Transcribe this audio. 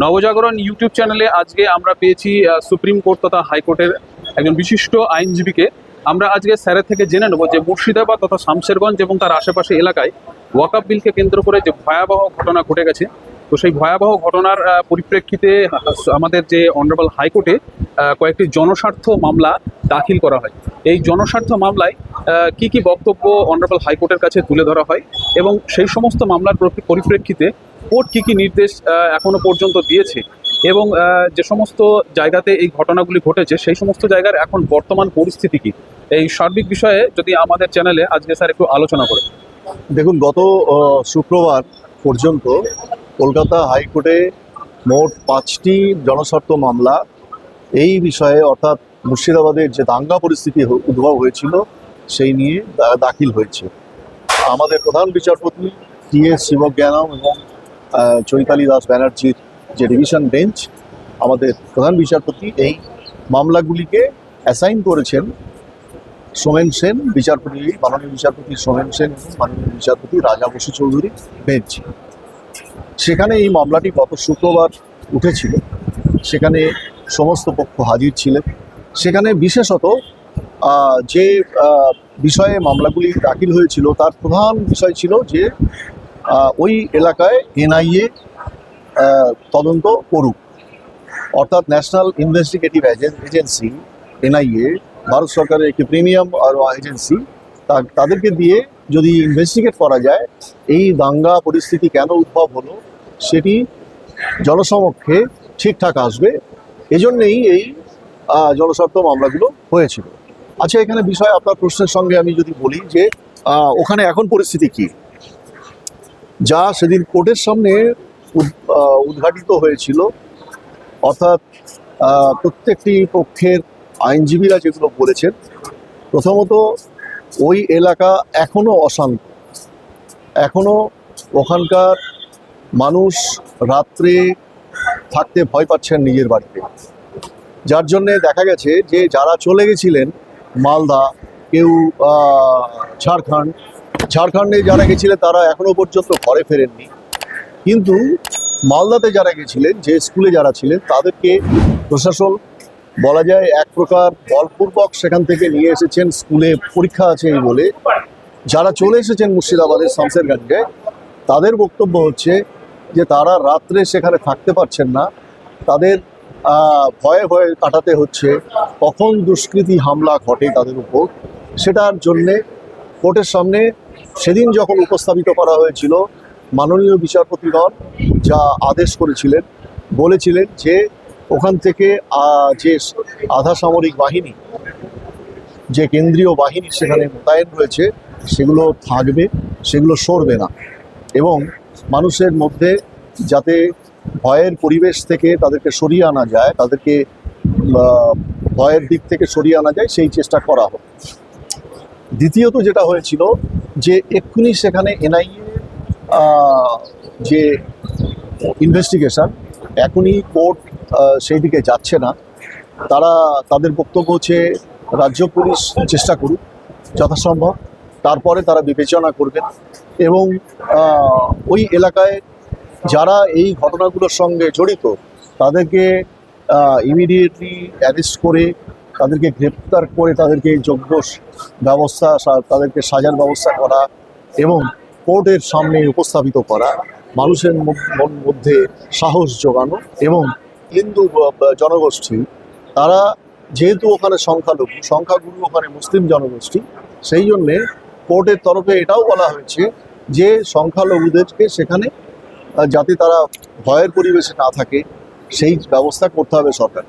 নবজাগরণ YouTube চ্যানেলে আজকে আমরা পেয়েছি সুপ্রিম কোর্ট তথা হাইকোর্টের একজন বিশিষ্ট আইনজীবীকে। আমরা আজকে স্যারের থেকে জেনে নেব যে মুর্শিদাবাদ তথা শামশেরগঞ্জ এবং তার আশেপাশে এলাকায় ওয়াকাপ বিলকে কেন্দ্র করে যে ভয়াবহ ঘটনা ঘটে গেছে। তো সেই ভয়াবহ ঘটনার পরিপ্রেক্ষিতে আমাদের যে অনারেবল হাইকোর্টে কয়েকটি জনস্বার্থ মামলা দাখিল করা হয়। এই জনস্বার্থ মামলায় কি কি বক্তব্য অনারেবল হাইকোর্টের কাছে তুলে ধরা হয় এবং সেই সমস্ত মামলার পরিপ্রেক্ষিতে কোর্ট কি কি নির্দেশ আহ, এখনও পর্যন্ত দিয়েছে? এবং যে সমস্ত জায়গাতে এই ঘটনাগুলি ঘটেছে সেই সমস্ত জায়গার এখন বর্তমান পরিস্থিতি কি? এই সার্বিক বিষয়ে যদি আমাদের চ্যানেলে আজকে স্যার একটু আলোচনা করে দেখুন গত শুক্রবার পর্যন্ত কলকাতা হাইকোর্টে মোট পাঁচটি জনস্বার্থ মামলা এই বিষয়ে অর্থাৎ মুর্শিদাবাদের যে দাঙ্গা পরিস্থিতি উদ্ভব হয়েছিল সেই নিয়ে দাখিল হয়েছে। আমাদের প্রধান বিচারপতি টি এস শিবজ্ঞানম এবং চৈতালি দাস ব্যানার্জির যে ডিভিশন বেঞ্চ আমাদের প্রধান বিচারপতি এই মামলাগুলিকে অ্যাসাইন করেছেন সোমেন সেন, বিচারপতি মাননীয় বিচারপতি সোমেন সেন মাননীয় বিচারপতি রাজা বসু চৌধুরী বেঞ্চ সেখানে এই মামলাটি গত শুক্রবার উঠেছিল। সেখানে সমস্ত পক্ষ হাজির ছিলেন। সেখানে বিশেষত যে বিষয়ে মামলাগুলি দাখিল হয়েছিল, তার প্রধান বিষয় ছিল যে ওই এলাকায় এনআইএ তদন্ত করুক। অর্থাৎ National Investigative Agency NIA, Bharat সরকারের একটি প্রিমিয়াম এজেন্সি তাদেরকে দিয়ে যদি ইনভেস্টিগেট করা যায়, এই দাঙ্গা পরিস্থিতি কেন উদ্ভব হলো, সেটি জনসমক্ষে ঠিকঠাক আসবে। এজন্যেই এই জনস্বার্থ মামলাগুলো হয়েছিল। আচ্ছা এখানে বিষয় আপনার প্রশ্নের সঙ্গে আমি যদি বলি যে ওখানে এখন পরিস্থিতি কি? যা সেদিন কোর্টের সামনে উদ- উদ্ঘাটিত হয়েছিল। অর্থাৎ প্রত্যেকটি পক্ষের আইনজীবীরা যেগুলো বলেছেন, প্রথমত ওই এলাকা এখনও অশান্ত। এখনও ওখানকার মানুষ রাত্রে থাকতে ভয় পাচ্ছেন নিজের বাড়িতে। যার জন্যে দেখা গেছে যে যারা চলে গেছিলেন মালদা, কেউ ঝাড়খণ্ড ঝাড়খণ্ডে যারা গেছিলেন তারা এখনও পর্যন্ত ঘরে ফেরেননি। কিন্তু মালদাতে যারা গেছিলেন, যে স্কুলে যারা ছিলেন, তাদেরকে প্রশাসন বলা যায় এক প্রকার বলপূর্বক সেখান থেকে নিয়ে এসেছেন। স্কুলে পরীক্ষা আছে এই বলে। যারা চলে এসেছেন মুর্শিদাবাদের শামসেরগঞ্জে, তাদের বক্তব্য হচ্ছে যে তারা রাত্রে সেখানে থাকতে পারছেন না। তাদের ভয়ে ভয়ে কাটাতে হচ্ছে। কখন দুষ্কৃতী হামলা ঘটে তাদের উপর, সেটার জন্যে কোর্টের সামনে সেদিন যখন উপস্থাপিত করা হয়েছিল, মাননীয় বিচারপতিগণ যা আদেশ করেছিলেন, বলেছিলেন যে ওখান থেকে যে আধা সামরিক বাহিনী, যে কেন্দ্রীয় বাহিনী সেখানে মোতায়েন রয়েছে, সেগুলো থাকবে, সেগুলো সরবে না। এবং মানুষের মধ্যে যাতে ভয়ের পরিবেশ থেকে তাদেরকে সরিয়ে আনা যায়, তাদেরকে ভয়ের দিক থেকে সরিয়ে আনা যায়, সেই চেষ্টা করা হবে দ্বিতীয়ত যেটা হয়েছিল যে এক্ষুনি সেখানে এনআইএ যে ইনভেস্টিগেশন এখনই কোর্ট সেই দিকে যাচ্ছে না। তারা, তাদের বক্তব্য হচ্ছে, রাজ্য পুলিশ চেষ্টা করুক, যথাসম্ভব। তারপরে তারা বিবেচনা করবেন এবং ওই এলাকায় যারা এই ঘটনাগুলোর সঙ্গে জড়িত, তাদেরকে ইমিডিয়েটলি অ্যারেস্ট করে তাদেরকে গ্রেপ্তার করে তাদেরকে যোগ্য ব্যবস্থা তাদেরকে সাজার ব্যবস্থা করা এবং কোর্টের সামনে উপস্থাপিত করা, মানুষের মন- মন মধ্যে সাহস যোগানো এবং হিন্দু জনগোষ্ঠী, তারা যেহেতু ওখানে সংখ্যালঘু, সংখ্যাগুরু ওখানে মুসলিম জনগোষ্ঠী, সেই জন্যে কোর্টের তরফে এটাও বলা হয়েছে যে সংখ্যালঘুদেরকে সেখানে যাতে তারা ভয়ের পরিবেশে না থাকে, সেই ব্যবস্থা করতে হবে সরকার।